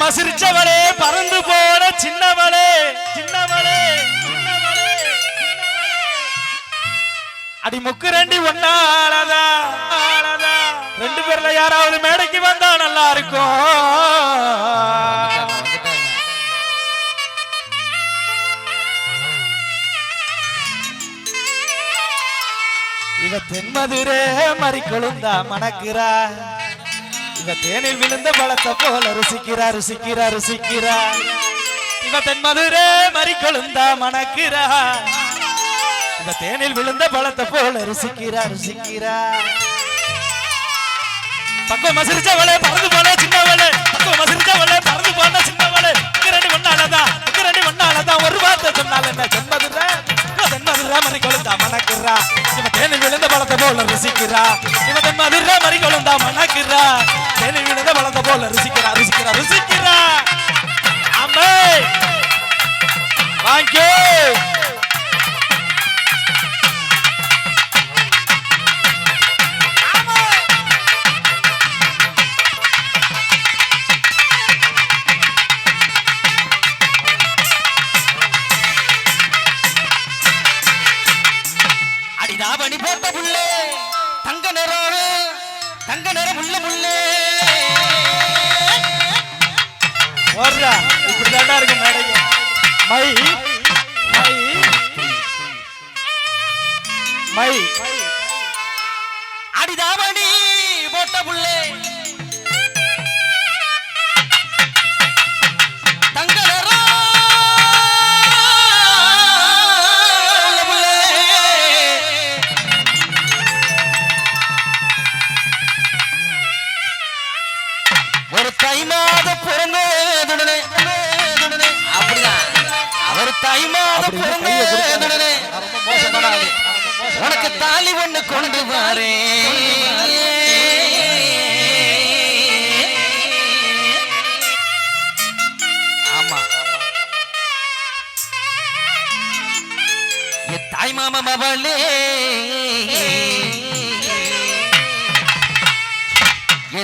அடி சிரிச்சவளே பறந்து போன சின்னவளே சின்னவளே அடி முக்கு ரெண்டி ஒன்னாலதா ஆளதா. ரெண்டு பேர்ல யாராவது மேடைக்கு வந்தா நல்லா இருக்கும். இவ தென்மதுரே மறிக்கொழுந்தா மணக்கிறா. இவ தேனில் விழுந்த பழத்தை போல ருசிக்கிறா ருசிக்கிறா ருசிக்கிறா இவ தென்மதுரே மறிக்கொழுந்தா மணக்கிறா இவ தேனில் விழுந்த பழத்தை போல ருசிக்கிறா ருசிக்கிறா பக்கம் மசிரிச்சவளே பறந்து போல சின்னவளே. பக்கம் மசிரிச்சவளே பறந்து போன சின்னவளே. ரெண்டு ஒன்னாலதான் ரெண்டு ஒன்னாலதான் ஒரு வார்த்தை சொன்னால என்ன? சொன்னதுதான் தென்மதுரை மறி கொழுந்தா மணக்கிறா. இவ தேனில் விழுந்த பழத்தை போல ருசிக்கிறா. இவ தென்மதுரை மறி கொழுந்தா மணக்கிறா. தேனில் விழுந்த பழத்தை போல ருசிக்கிறா ருசிக்கிறா ருசிக்கிறா.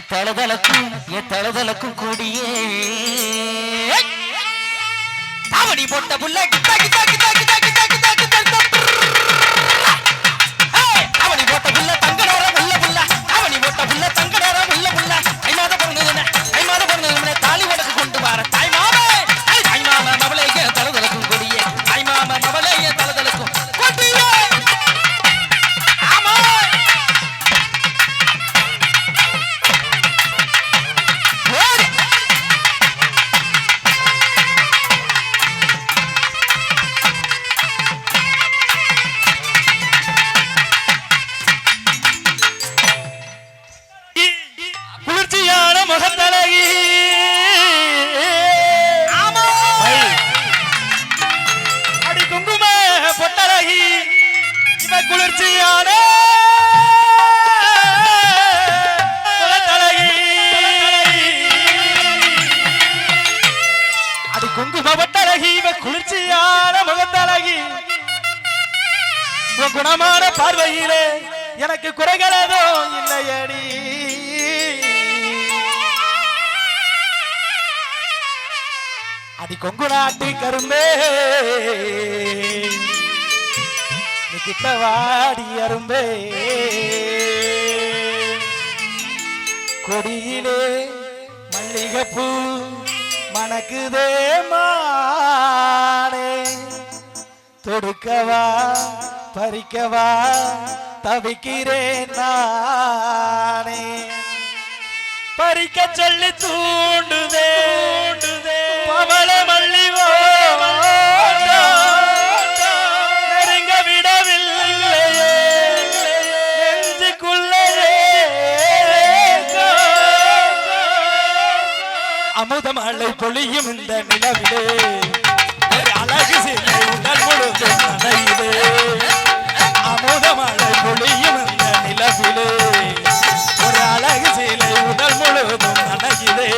தலதலக்கும் என் தலதலக்கும் கூடியே தாவடி போட்ட புள்ள கிட்டா கிட்டா கிட்டா கிட்டா கிட்டா கிட்டா கிட்டா தாவடி போட்ட புள்ள தங்க நேரம் புள்ள புள்ள தாவடி போட்ட புள்ள கொங்கு நாட்டு கரும்பே கிட்ட வாடி அரும்பே. கொடியிலே மல்லிகைப்பூ மணக்குதே மானே. தொடுக்கவா பறிக்கவா தவிக்கிறேன் நானே. பறிக்க சொல்லி தூண்டுதே. அமுதமலை பொழியும் இந்த நிலவிலே. அழகு சிலை உடல் முழுதும் நனையுதே அமுதமழை பொழியும் இந்த நிலவிலே. ஒரு அழகு சிலை உடல் முழுதும் நனையுதே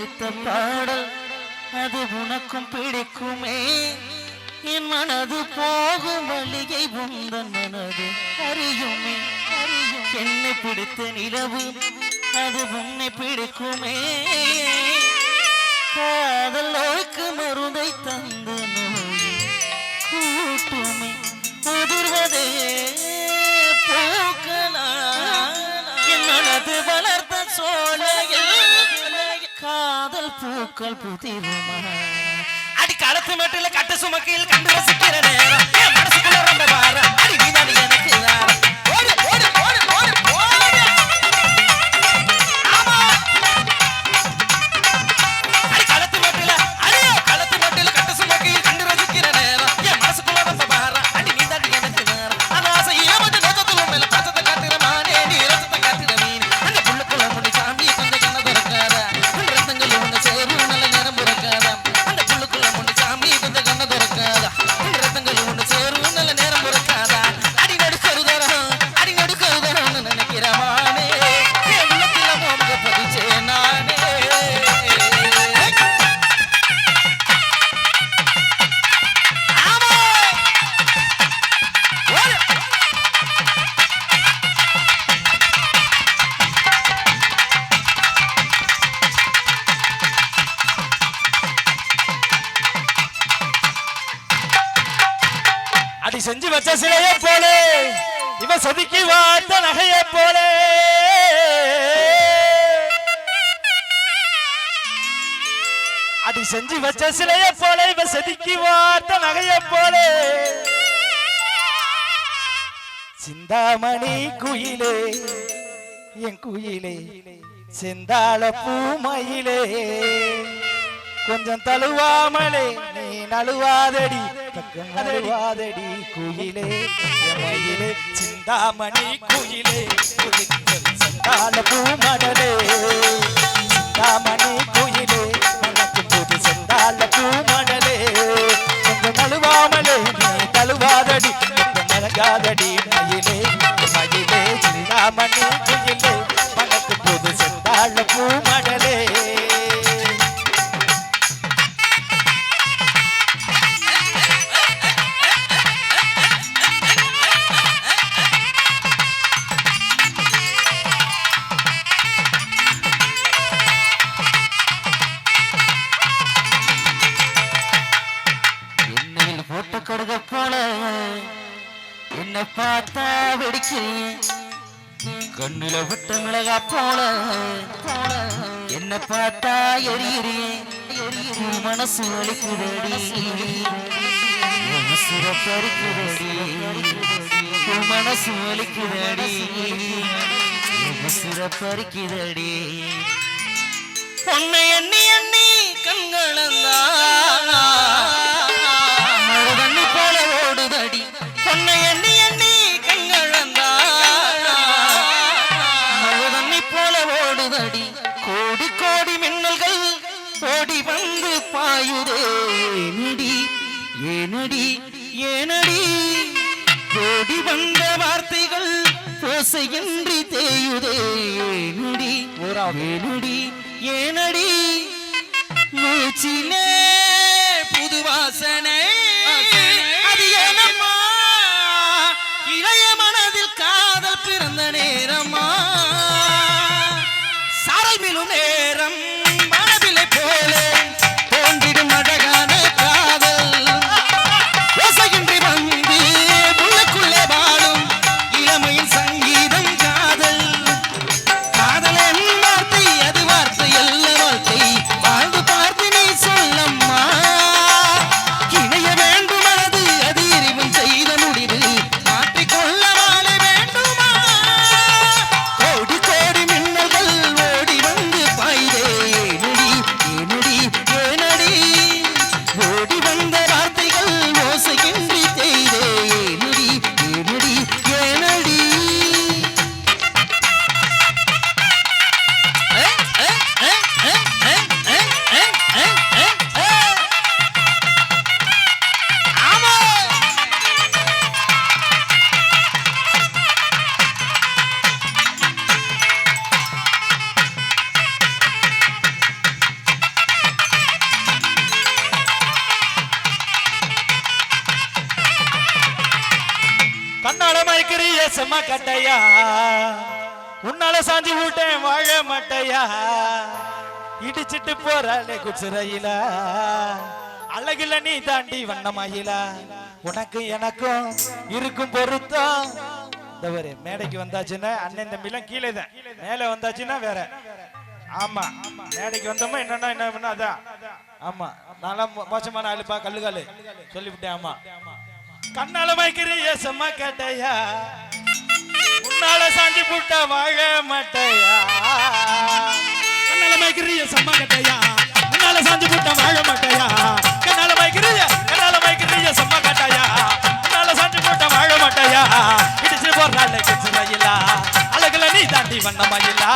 பிடித்த பாடல் அது உனக்கும் பிடிக்குமே. என் மனது போகும் வழியை உந்தன் மனது அறியுமே. என்னை பிடித்த நிலவு அது உன்னை பிடிக்குமே. காதல் நோய்க்கு மருந்தை தந்து நோய் கூட்டுமே. உதிர்வதே பூக்களா என் மனது வளர்த்த சோலையில் பூக்கள் புதிருமா அடி களத்து மட்டும் கட்டு சுமக்கையில் கண்டு ரசிக்கிற நேரம். மனசுக்குள்ள ரொம்ப பாரம். அடி நீதான் எனக்கு வச்ச போலே இவ செதுக்கி வார்த்த நகையை போலே. அடி செஞ்சு வச்ச சிலைய போல இவ செதுக்கி வார்த்த நகைய போலே. சிந்தாமணி குயிலே என் குயிலே செந்தாள பூமயிலே. கொஞ்சம் தழுவாமலே நீ நழுவாதடி பக்கம் நழுவாதடி குயிலே மயிலே சிந்தாமணி குயிலே குதித்தல் செந்தாள பூமடலே சிந்தாமணி குயிலே மனக்கு புது செந்தாள பூமடலே கொஞ்சம் நழுவாமலே நீ தழுவாதடி கொஞ்சம் நலங்காதடி மயிலே மயிலே சிந்தாமணி கொடுக்க போல. என்ன பார்த்தா வெடிச்சு கண்ணுல விட்ட மிளகா போல. போல என்ன பார்த்தா எரியறி மனசு வலிக்குதடி. மனசுர பறிக்குதடி. மனசு வலிக்குதடி. மனசுர பறிக்குதடி. உன்னை எண்ணி எண்ணி கண்களந்தா அடி கோடி கோடி மின்னல்கள் ஓடி வந்து பாயுதே. நடி ஏனடி ஏனடி ஓடி வந்த வார்த்தைகள் ஓசையின்றி தேயுதே. ஏனடி ஏனடி ஏனடி மூச்சிலே புது வாசனை அது ஏனம்மா? இளைய மனதில் காதல் பிறந்த நேரமா நேரம். சாஞ்சி விட்டேன் வாழ மாட்டையா? இடிச்சிட்டு போறாளே குச்சிரையில அழகில நீ தாண்டி வண்ணமாயில. உனக்கு எனக்கும் இருக்கும் பொருத்தம். இந்த மேடைக்கு வந்தாச்சுன்னா அண்ணன் தம்பிலாம் கீழே தான். மேலே வந்தாச்சுன்னா வேற. ஆமா மேடைக்கு வந்தோமா என்னன்னா என்ன பண்ண அதான் ஆமா நல்லா மோசமான ஆளுப்பா கல்லுகாலு. சொல்லிவிட்டேன் ஆமா. கண்ணால மயக்கிறிய செம்ம கேட்டையா? உன்னால சாஞ்சி புட்ட வாழ மாட்டையா? கண்ணால மயக்கிறிய கட்டையா? உன்னால சாஞ்சி புட்ட வாழ மாட்டையா? கண்ணால மயக்கிறிய கண்ணால மயக்கிறிய செம்ம உன்னால சாஞ்சி புட்ட வாழ மாட்டையா? இடிச்சு போடுறாள் கிச்சுரையிலா அழகுல நீ தாண்டி வண்ணமாயிலா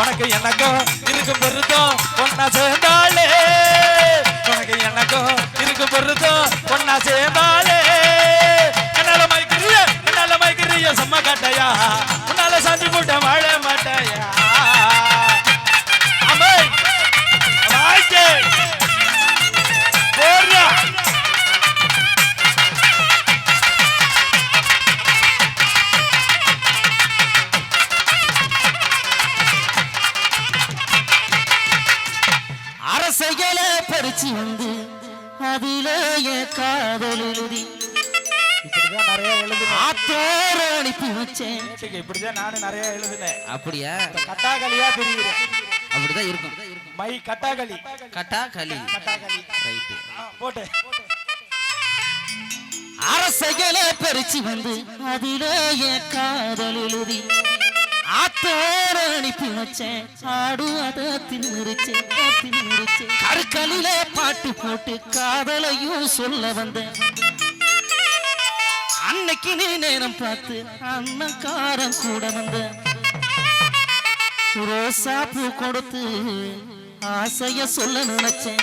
உனக்கு எனக்கும் இருக்கும் பொருத்தம் ஒன்னா சேர்ந்தாளே உனக்கு எனக்கும் இருக்கும் பொருத்தம் ஒன்னா சேர்ந்தாளே செம்ம கட்டையா? உன்னால சாஞ்சி போட்ட வாழ மாட்டையா? இப்படிதான் நானும் நிறைய எழுதுனேன். அப்படியா? இந்த கட்டாகளியா தெரியுது அப்படிதான் இருக்கும். மை கட்டாகளி கட்டா களி கட்டாகளி ரைட்டு ஆ, போட்டு. அரசைகள பறிச்சு வந்து அதிலே என் காதல் எழுதி ஆத்தோர அனுப்பி வச்சேன். ஆடு அத தின்னுருச்சேன் தின்னுருச்சேன் கருக்களில பாட்டு போட்டு காதலையும் சொல்ல வந்தேன். அன்னைக்கு நீ நேரம் பார்த்து அண்ணக்காரன் கூட வந்த ரோசா பூ கொடுத்து ஆசைய சொல்ல நினைச்சேன்.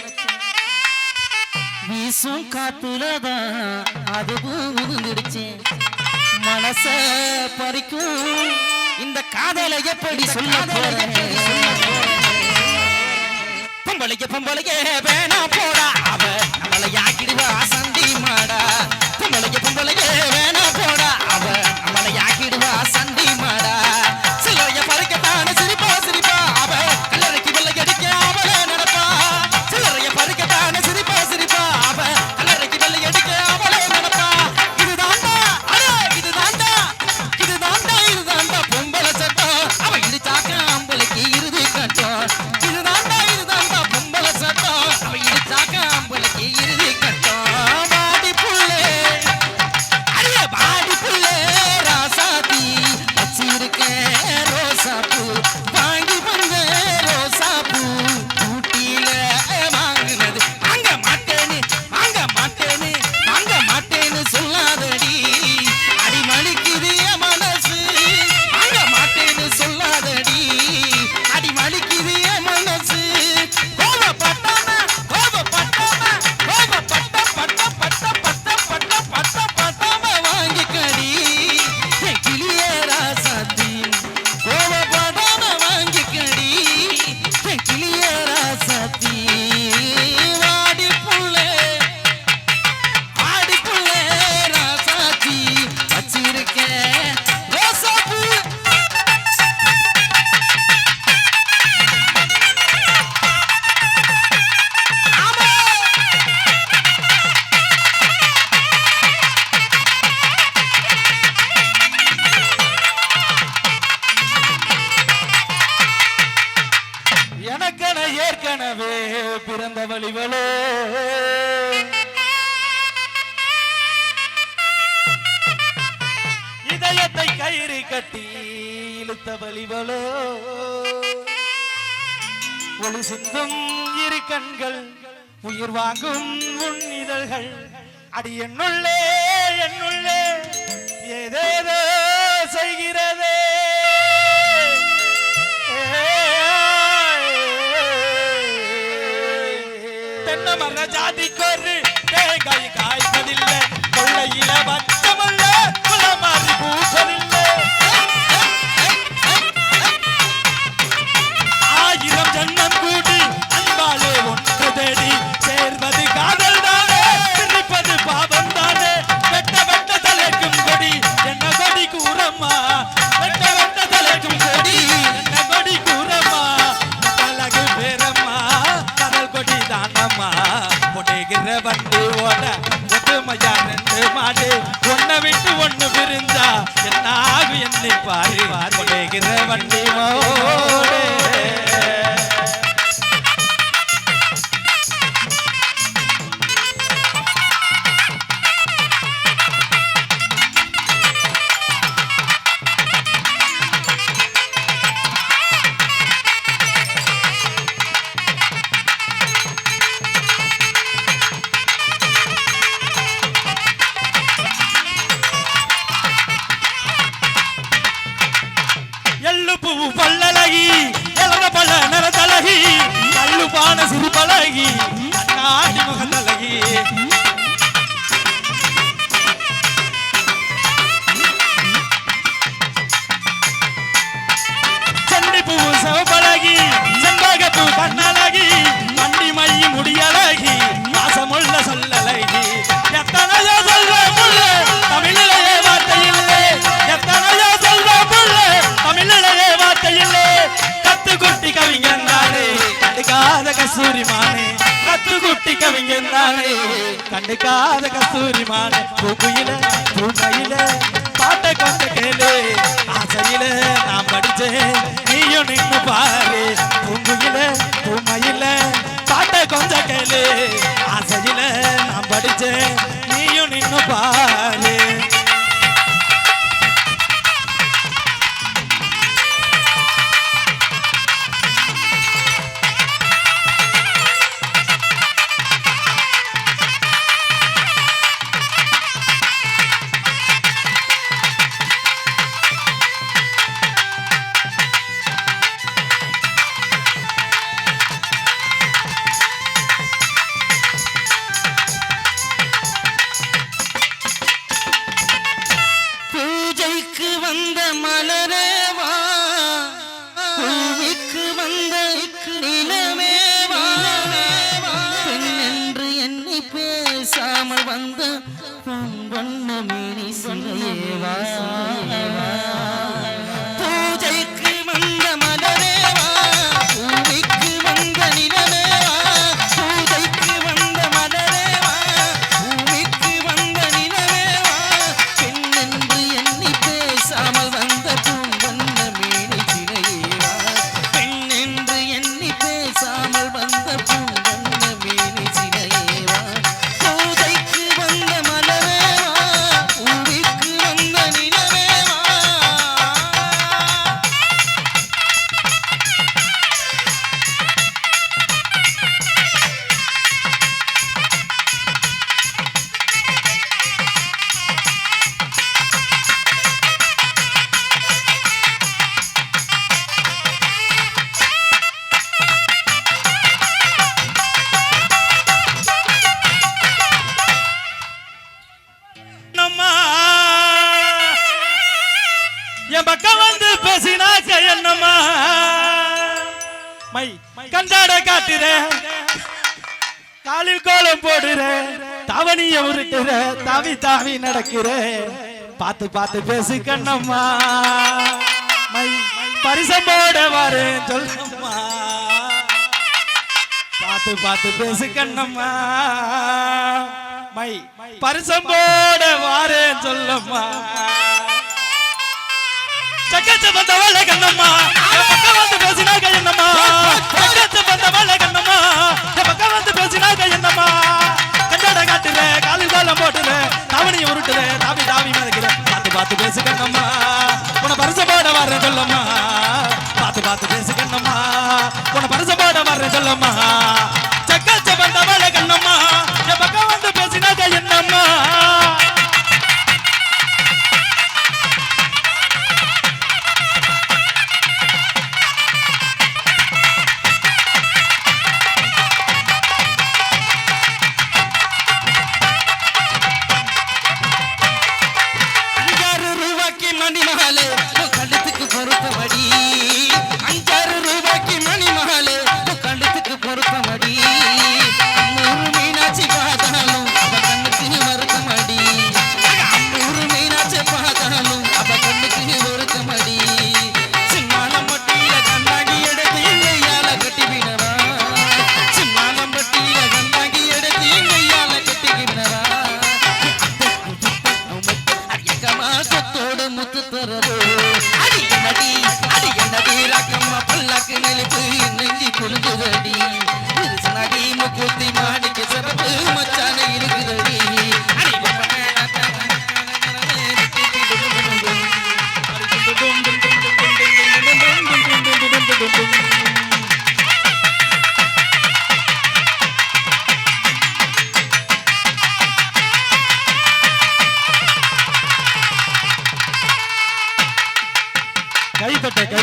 வீசும் காத்துலதான் அது விழுந்துடுச்சு மனச பறிக்கும். இந்த காதலை எப்படி சொல்ல பொம்பளைக்கு பொம்பளைக்கு வேணா போடா. அவ நம்மளை யாக்கிடுவா தாங்கும் உன் இதழ்கள். அடி என்னுள்ளே என்னுள்ளே ஏதேதோ செய்கிறதே. தென்னை மர ஜாதிக்கொரு ஆகும் பாரு பொண்ணுகிற வண்டி மோ கஸ்தூரி மானே கத்து குட்டி கவிஞன் தானே. கண்டுக்காத கஸ்தூரி மானே பூக்குயில பூமையில பாட்டை கொண்டு கேளு. ஆசையில நான் படிச்சேன் நீயும் நின்று பாரு. பூங்குயில பூமையில பாட்டை கொஞ்சம் கேளு. 哎。தாவி தாவி பார்த்து பார்த்து பேசு கண்ணம்மா. மை பரிசம் போட வரேன் சொல்லம்மா. பார்த்து பார்த்து பேசு கண்ணம்மா. மை பரிசம் போட வாரேன் சொல்லம்மா. சக்கச்ச வந்தவள கண்ணம்மா. பக்கம் வந்து பேசினாக்க என்னம்மா? சக்கச்ச வந்தவள கண்ணம்மா. பக்கம் வந்து பேசினாக்க என்னம்மா? கஞ்சாட காட்டுற காலு காலம் போட்டுற தாவணியை உருட்டுற தாவி தாவி மதக்கிற பார்த்து பார்த்து பேசு கண்ணம்மா உன பரிசம் போட வர்றேன் சொல்லம்மா. பார்த்து பார்த்து பேசு கண்ணம்மா உன பரிசம் போட வர்றேன் சொல்லம்மா.